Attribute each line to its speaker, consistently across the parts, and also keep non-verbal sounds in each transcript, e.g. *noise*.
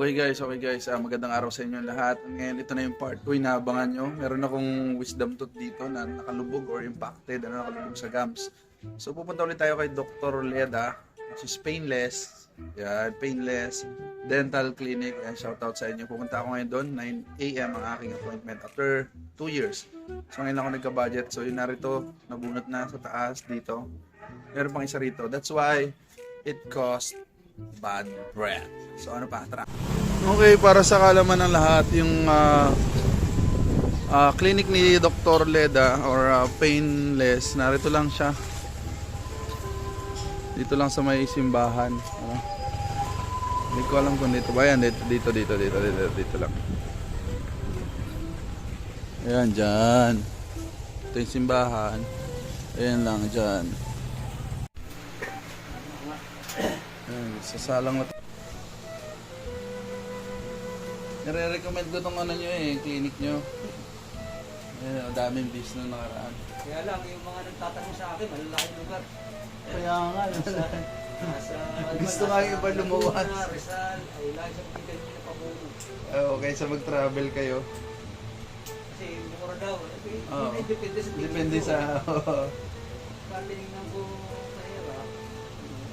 Speaker 1: Okay guys, okay guys. Ah, magandang araw sa inyo lahat. Ngayon, ito na yung part 2 inaabangan nyo. Meron akong wisdom tooth dito na nakalubog or impacted, ano, nakalubog sa gums. So, pupunta ulit tayo kay Dr. Leda, which is painless. Yan, painless dental clinic. Yan, shout out sa inyo. Pupunta ako ngayon doon, 9 a.m. ang aking appointment after 2 years. So, ngayon ako nagka-budget. So, yun narito, nabunot na sa taas dito. Meron pang isa rito. That's why it cost bad breath. So ano pa? Tara. Okay, para sa kalaman ng lahat, yung ah, ah, clinic ni Dr. Leda or ah, Painless, narito lang siya. Dito lang sa may simbahan. Ano? Hindi ko alam kung dito ba yan. Dito, dito, dito, dito, dito, dito lang. Ayan, dyan. Ito yung simbahan. Ayan lang, dyan. Ayan, sasalang na Nire-recommend ko tong ano nyo eh, clinic nyo. Ayan, ang daming bis na nakaraan.
Speaker 2: Kaya lang, yung mga nagtatanong sa akin, malalaking lugar.
Speaker 1: Kaya nga,
Speaker 2: Nasa, *laughs*
Speaker 1: Gusto nga yung iba lumuwas.
Speaker 2: Laguna, Rizal, ay lagi sa pagkikan nyo na pamuno.
Speaker 1: okay, sa mag-travel kayo.
Speaker 2: Kasi mura daw. Eh,
Speaker 1: Oo.
Speaker 2: hindi, depende sa tingin
Speaker 1: Depende sa... *laughs*
Speaker 2: Patingnan ko mahira.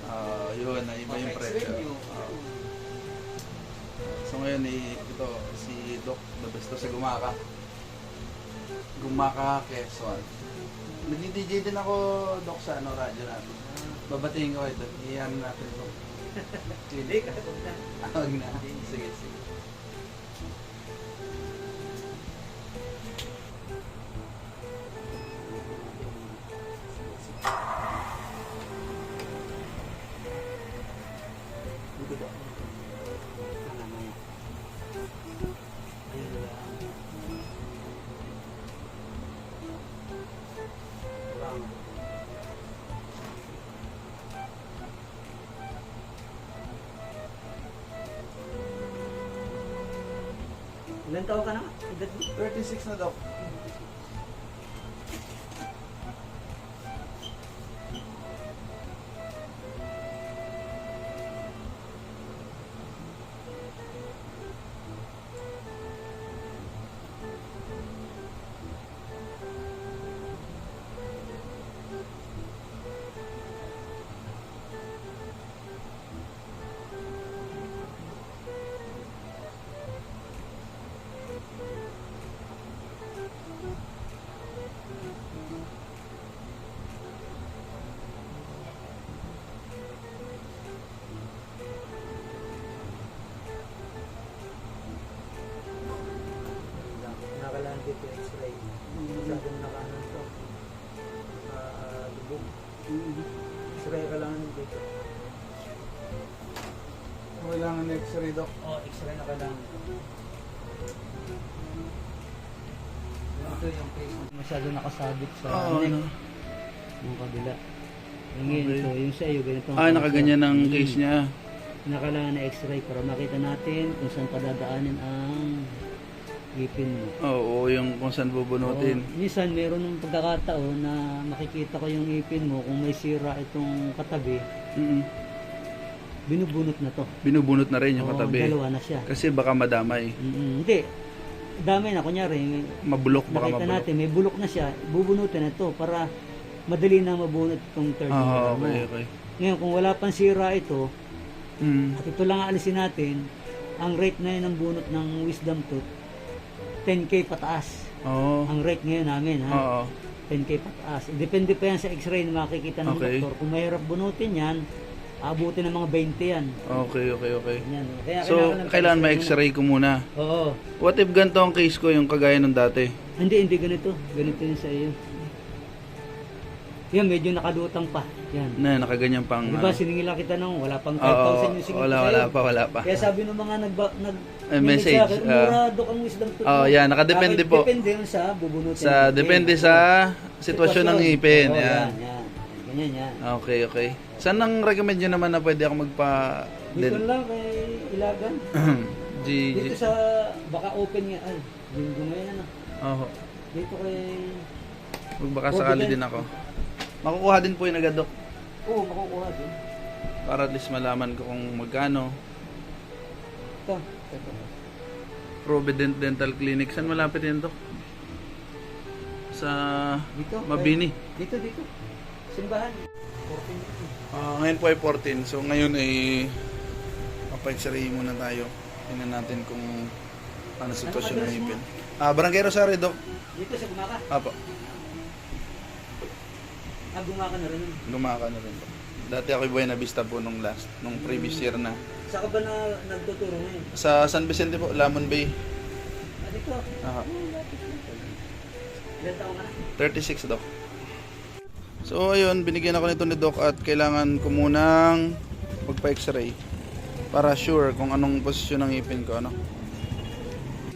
Speaker 1: Ah, yun, na iba yung presyo. Ah. So ngayon eh, ito, si Doc, the best to sa Gumaka. Gumaka, Quezon. Nag-DJ din ako, Doc, sa ano, radyo natin. Babatiin ko ito. Iyan natin ito. *laughs*
Speaker 2: Hindi, huwag na.
Speaker 1: Tawag na. Sige, sige.
Speaker 2: Ilan taon ka na? Edad mo?
Speaker 1: 36 na, Doc.
Speaker 2: Dito x-ray. Masyadong nakaano to. Ah, lubog. X-ray ka lang dito.
Speaker 1: Kailangan x-ray, Doc.
Speaker 2: Oh, x-ray na kailangan. Ito yung case. Masyado nakasabit sa
Speaker 1: Oo,
Speaker 2: neck.
Speaker 1: ano.
Speaker 2: Yung kabila. Yung
Speaker 1: Okay.
Speaker 2: ito, yung sa iyo, ganito. ang
Speaker 1: Ah, nakaganyan ang
Speaker 2: Mm.
Speaker 1: case niya.
Speaker 2: Nakailangan na x-ray para makita natin kung saan padadaanin ang ngipin mo.
Speaker 1: Oo, yung kung saan bubunutin.
Speaker 2: Oo. minsan meron ng pagkakataon na makikita ko yung ngipin mo kung may sira itong katabi,
Speaker 1: Mm-mm.
Speaker 2: binubunot na to.
Speaker 1: Binubunot na rin yung
Speaker 2: Oo,
Speaker 1: katabi.
Speaker 2: dalawa na siya.
Speaker 1: Kasi baka madamay.
Speaker 2: Mm, hindi. Dami na, kunyari,
Speaker 1: Mabulok, baka
Speaker 2: nakita
Speaker 1: mabulok.
Speaker 2: natin, may bulok na siya, bubunutin na to para madali na mabunot itong third
Speaker 1: Ah,
Speaker 2: mo.
Speaker 1: okay, okay.
Speaker 2: Ngayon, kung wala pang sira ito,
Speaker 1: Mm.
Speaker 2: at ito lang aalisin natin, ang rate ngayon ng bunot ng wisdom tooth, 10k pataas.
Speaker 1: Oo.
Speaker 2: Ang rate ngayon namin, ha?
Speaker 1: Oo.
Speaker 2: 10k pataas. Depende pa yan sa x-ray na makikita ng
Speaker 1: Okay.
Speaker 2: doktor. Kung mahirap bunutin yan, abutin ng mga 20 yan.
Speaker 1: Okay, okay, okay.
Speaker 2: Yan. Kaya
Speaker 1: So,
Speaker 2: lang
Speaker 1: kailangan ma-x-ray ko muna.
Speaker 2: muna. Oo.
Speaker 1: What if ganito ang case ko, yung kagaya ng dati?
Speaker 2: Hindi, hindi ganito. Ganito yun sa iyo. Yan, medyo nakadutang pa. Yan.
Speaker 1: Na, nakaganyan pang...
Speaker 2: Di ba,
Speaker 1: ano.
Speaker 2: siningila kita nung wala pang 5,000
Speaker 1: Oo,
Speaker 2: yung singil
Speaker 1: wala, wala pa, wala pa.
Speaker 2: Kaya sabi ng mga nag, nag
Speaker 1: Eh, message,
Speaker 2: sa akin,
Speaker 1: ah.
Speaker 2: murado kang wisdom
Speaker 1: Oo,
Speaker 2: mo."
Speaker 1: yan, nakadepende
Speaker 2: Bakit?
Speaker 1: po.
Speaker 2: Depende yun sa bubunutin.
Speaker 1: Sa, depende sa sitwasyon ng ngipin.
Speaker 2: Oo,
Speaker 1: Yan.
Speaker 2: yan, yan. Ganyan yan.
Speaker 1: Okay, okay. Saan ang recommend nyo naman na pwede ako magpa...
Speaker 2: Dito lang kay Ilagan. *clears throat*
Speaker 1: G,
Speaker 2: Dito sa, baka open nga, ay, linggo ngayon ano.
Speaker 1: Oo.
Speaker 2: Dito kay,
Speaker 1: Magbaka sakali
Speaker 2: Open.
Speaker 1: din ako. Makukuha din po yung agadok
Speaker 2: oo, makukuha din.
Speaker 1: para at least malaman ko kung magkano.
Speaker 2: Ito, Ito.
Speaker 1: Provident Dental Clinic. Saan malapit yan, Dok? Sa
Speaker 2: Dito.
Speaker 1: Mabini.
Speaker 2: Dito, dito. Simbahan. 14
Speaker 1: Ah, ngayon po ay 14. So ngayon ay papa-x-ray muna tayo. Tingnan natin kung ano sitwasyon ng
Speaker 2: address mo?
Speaker 1: ngipin. Ah, Barangay Rosario, Dok.
Speaker 2: Dito sa Gumaka.
Speaker 1: Apo,
Speaker 2: Ah, Gumaka na rin. yun.
Speaker 1: lumaka na rin. Dati ako Buena Vista po nung last, nung previous year na.
Speaker 2: Saan ka ba na nagtuturo ngayon?
Speaker 1: Sa San Vicente po, Lamon Bay.
Speaker 2: Ah, dito.
Speaker 1: Aha.
Speaker 2: Ilan taon ka na?
Speaker 1: 36 Dok. So ayun, binigyan ako nito ni Doc at kailangan ko munang magpa-x-ray para sure kung anong posisyon ng ngipin ko ano.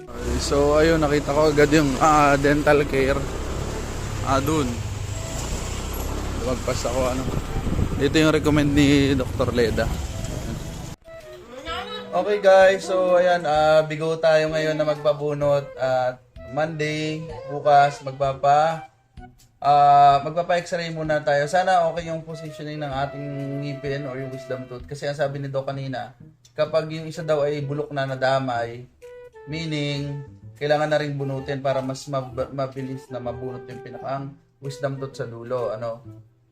Speaker 1: Okay, so ayun, nakita ko agad yung ah, dental care. Ah, dun. Lumagpas ako ano. Dito yung recommend ni Dr. Leda. Okay guys, so ayan, ah, bigo tayo ngayon na magpabunot at Monday, bukas magpapa ah magpapa x-ray muna tayo. Sana okay yung positioning ng ating ngipin or yung wisdom tooth kasi ang sabi ni Doc kanina, kapag yung isa daw ay bulok na nadamay, meaning kailangan na ring bunutin para mas mab- mabilis na mabunot yung pinakang wisdom tooth sa dulo, ano.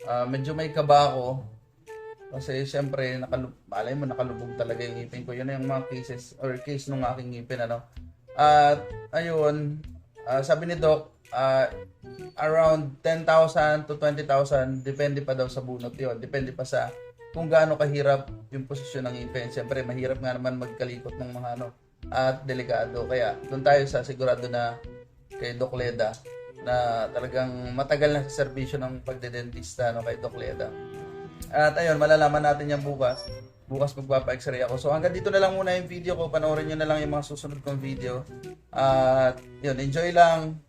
Speaker 1: Ah, medyo may kaba ako kasi siyempre, nakalub malay mo, nakalubog talaga yung ngipin ko. Yun yung mga cases or case nung aking ngipin, ano. At, ayun, ah, sabi ni Doc, ah, around 10,000 to 20,000, depende pa daw sa bunot yon Depende pa sa kung gaano kahirap yung posisyon ng ngipin. Siyempre, mahirap nga naman magkalikot ng mga ano, at delikado. Kaya, doon tayo sa sigurado na kay Doc Leda na talagang matagal na sa serbisyo ng pagdedentista no, kay Doc Leda. At ayun, malalaman natin yan bukas. Bukas magpapa-x-ray ako. So hanggang dito na lang muna yung video ko. Panoorin nyo na lang yung mga susunod kong video. At yun, enjoy lang.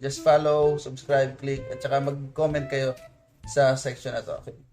Speaker 1: Just follow, subscribe, click, at saka mag-comment kayo sa section na to. Okay.